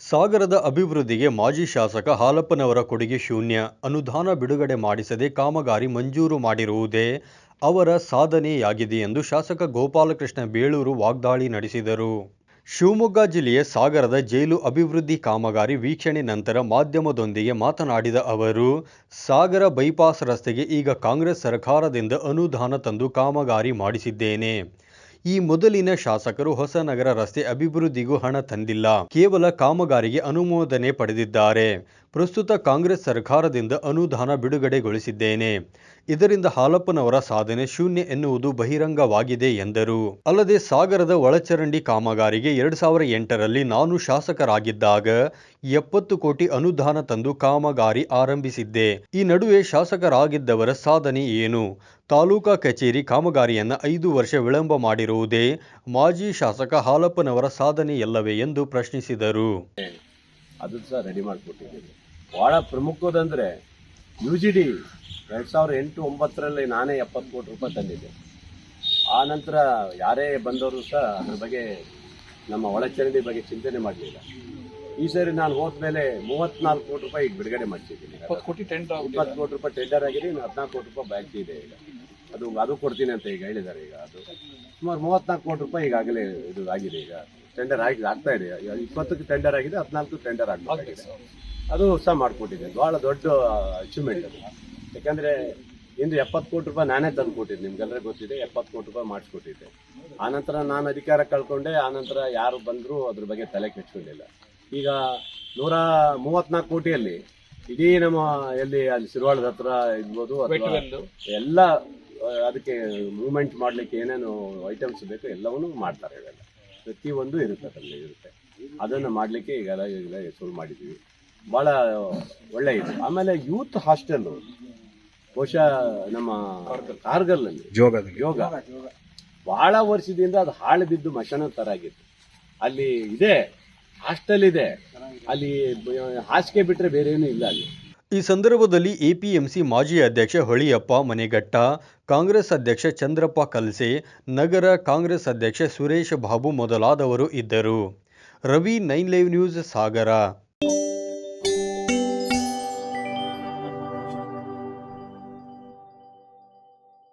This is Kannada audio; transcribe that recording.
ಸಾಗರದ ಅಭಿವೃದ್ಧಿಗೆ ಮಾಜಿ ಶಾಸಕ ಹಾಲಪ್ಪನವರ ಕೊಡುಗೆ ಶೂನ್ಯ. ಅನುದಾನ ಬಿಡುಗಡೆ ಮಾಡಿಸದೆ ಕಾಮಗಾರಿ ಮಂಜೂರು ಮಾಡಿರುವುದೇ ಅವರ ಸಾಧನೆಯಾಗಿದೆ ಎಂದು ಶಾಸಕ ಗೋಪಾಲಕೃಷ್ಣ ಬೇಳೂರು ವಾಗ್ದಾಳಿ ನಡೆಸಿದರು. ಶಿವಮೊಗ್ಗ ಜಿಲ್ಲೆಯ ಸಾಗರದ ಜೈಲು ಅಭಿವೃದ್ಧಿ ಕಾಮಗಾರಿ ವೀಕ್ಷಣೆ ನಂತರ ಮಾಧ್ಯಮದೊಂದಿಗೆ ಮಾತನಾಡಿದ ಅವರು, ಸಾಗರ ಬೈಪಾಸ್ ರಸ್ತೆಗೆ ಈಗ ಕಾಂಗ್ರೆಸ್ ಸರ್ಕಾರದಿಂದ ಅನುದಾನ ತಂದು ಕಾಮಗಾರಿ ಮಾಡಿಸಿದ್ದೇನೆ. ಈ ಮೊದಲಿನ ಶಾಸಕರು ಹೊಸನಗರ ರಸ್ತೆ ಅಭಿವೃದ್ಧಿಗೂ ಹಣ ತಂದಿಲ್ಲ. ಕೇವಲ ಕಾಮಗಾರಿಗೆ ಅನುಮೋದನೆ ಪಡೆದಿದ್ದಾರೆ. ಪ್ರಸ್ತುತ ಕಾಂಗ್ರೆಸ್ ಸರ್ಕಾರದಿಂದ ಅನುದಾನ ಬಿಡುಗಡೆಗೊಳಿಸಿದ್ದೇನೆ. ಇದರಿಂದ ಹಾಲಪ್ಪನವರ ಸಾಧನೆ ಶೂನ್ಯ ಎನ್ನುವುದು ಬಹಿರಂಗವಾಗಿದೆ ಎಂದರು. ಅಲ್ಲದೆ ಸಾಗರದ ಒಳಚರಂಡಿ ಕಾಮಗಾರಿಗೆ ಎರಡ್ ಸಾವಿರದ ಎಂಟರಲ್ಲಿ ನಾನು ಶಾಸಕರಾಗಿದ್ದಾಗ ಎಪ್ಪತ್ತು ಕೋಟಿ ಅನುದಾನ ತಂದು ಕಾಮಗಾರಿ ಆರಂಭಿಸಿದ್ದೆ. ಈ ನಡುವೆ ಶಾಸಕರಾಗಿದ್ದವರ ಸಾಧನೆ ಏನು? ತಾಲೂಕಾ ಕಚೇರಿ ಕಾಮಗಾರಿಯನ್ನ ಐದು ವರ್ಷ ವಿಳಂಬ ಮಾಡಿರುವುದೇ ಮಾಜಿ ಶಾಸಕ ಹಾಲಪ್ಪನವರ ಸಾಧನೆಯಲ್ಲವೇ ಎಂದು ಪ್ರಶ್ನಿಸಿದರು. ರೆಡಿ ಭಾಳ ಪ್ರಮುಖದಂದರೆ ಯು ಜಿ ಡಿ ಎರಡು ಸಾವಿರದ ಎಂಟು ಒಂಬತ್ತರಲ್ಲಿ ನಾನೇ ಎಪ್ಪತ್ತು ಕೋಟಿ ರೂಪಾಯಿ ತಂದಿದ್ದೆ. ಆ ನಂತರ ಯಾರೇ ಬಂದವರು ಸಹ ಅದ್ರ ಬಗ್ಗೆ ನಮ್ಮ ಒಳಚರಂಡಿ ಬಗ್ಗೆ ಚಿಂತನೆ ಮಾಡಲಿಲ್ಲ. ಈ ಸರಿ ನಾನು ಹೋದ್ಮೇಲೆ ಮೂವತ್ನಾಲ್ಕು ಕೋಟಿ ರೂಪಾಯಿ ಈಗ ಬಿಡುಗಡೆ ಮಾಡಿಸಿದ್ದೀನಿ. ಇಪ್ಪತ್ತು ಕೋಟಿ ಟೆಂಡರ್ ಇಪ್ಪತ್ತು ಕೋಟಿ ರೂಪಾಯಿ ಟೆಂಡರ್ ಆಗಿದೆ ಇನ್ನು ಹದಿನಾಲ್ಕು ಕೋಟಿ ರೂಪಾಯಿ ಬಾಕಿ ಇದೆ ಈಗ. ಅದು ಅದು ಕೊಡ್ತೀನಿ ಅಂತ ಈಗ ಹೇಳಿದ್ದಾರೆ ಈಗ ಅದು. ಸುಮಾರು ಮೂವತ್ನಾಲ್ಕು ಕೋಟಿ ರೂಪಾಯಿ ಈಗಾಗಲೇ ಇದು ಆಗಿದೆ ಈಗ. ಟೆಂಡರ್ ಆಗಿ ಆಗ್ತಾ ಇದೆ. ಇಪ್ಪತ್ತಕ್ಕೆ ಟೆಂಡರ್ ಆಗಿದೆ ಹದಿನಾಲ್ಕು ಟೆಂಡರ್ ಆಗಬೇಕಾಗಿದೆ. ಅದು ಸಹ ಮಾಡಿಕೊಟ್ಟಿದ್ದೆ. ಭಾಳ ದೊಡ್ಡ ಅಚೀವ್ಮೆಂಟ್ ಅದು. ಯಾಕಂದರೆ ಇಂದು ಎಪ್ಪತ್ತು ಕೋಟಿ ರೂಪಾಯಿ ನಾನೇ ತಂದು ಕೊಟ್ಟಿದ್ದೆ ನಿಮ್ಗೆಲ್ಲರೂ ಗೊತ್ತಿದೆ ಎಪ್ಪತ್ತು ಕೋಟಿ ರೂಪಾಯಿ ಮಾಡಿಸ್ಕೊಟ್ಟಿದ್ದೆ. ಆನಂತರ ನಾನು ಅಧಿಕಾರ ಕಳ್ಕೊಂಡೆ ಆನಂತರ ಯಾರು ಬಂದರೂ ಅದ್ರ ಬಗ್ಗೆ ತಲೆ ಕೆಚ್ಕೊಂಡಿಲ್ಲ ಈಗ ನೂರ ಮೂವತ್ನಾಲ್ಕು ಕೋಟಿಯಲ್ಲಿ ಇಡೀ ನಮ್ಮ ಎಲ್ಲಿ ಅಲ್ಲಿ ಸಿರುವಾಳದ ಹತ್ರ ಇರ್ಬೋದು ಅಥವಾ ಎಲ್ಲ ಅದಕ್ಕೆ ಮೂವ್ಮೆಂಟ್ ಮಾಡಲಿಕ್ಕೆ ಏನೇನು ಐಟಮ್ಸ್ ಬೇಕು ಎಲ್ಲವನ್ನೂ ಮಾಡ್ತಾರೆ ಇವೆಲ್ಲ. ಪ್ರತಿಯೊಂದು ಇರುತ್ತೆ ಅದರಲ್ಲಿ ಇರುತ್ತೆ. ಅದನ್ನು ಮಾಡಲಿಕ್ಕೆ ಈಗೆಲ್ಲ ಈಗ ಶುರು ಮಾಡಿದ್ದೀವಿ. ಭಾಳ ಒಳ್ಳೆ ಇದೆ. ಆಮೇಲೆ ಯೂತ್ ಹಾಸ್ಟೆಲ್ ಬಹುಶಃ ನಮ್ಮ ಕಾರ್ಗಲ್ನಲ್ಲಿ. ಯೋಗ ಯೋಗ. ಭಾಳ ವರ್ಷದಿಂದ ಅದು ಹಾಳು ಬಿದ್ದು ಮಶಾನ ಥರ ಆಗಿತ್ತು. ಅಲ್ಲಿ ಇದೆ ಹಾಸ್ಟೆಲ್ ಇದೆ. ಅಲ್ಲಿ ಹಾಸಿಗೆ ಬಿಟ್ಟರೆ ಬೇರೆ ಏನೂ ಇಲ್ಲ ಅಲ್ಲಿ. ಈ ಸಂದರ್ಭದಲ್ಲಿ ಎಪಿಎಂಸಿ ಮಾಜಿ ಅಧ್ಯಕ್ಷ ಹೊಳಿಯಪ್ಪ ಮನೆಗಟ್ಟ ಕಾಂಗ್ರೆಸ್ ಅಧ್ಯಕ್ಷ ಚಂದ್ರಪ್ಪ ಕಲ್ಸೆ ನಗರ ಕಾಂಗ್ರೆಸ್ ಅಧ್ಯಕ್ಷ ಸುರೇಶ್ ಬಾಬು ಮೊದಲಾದವರು ಇದ್ದರು. Ravi nine live news Sagar.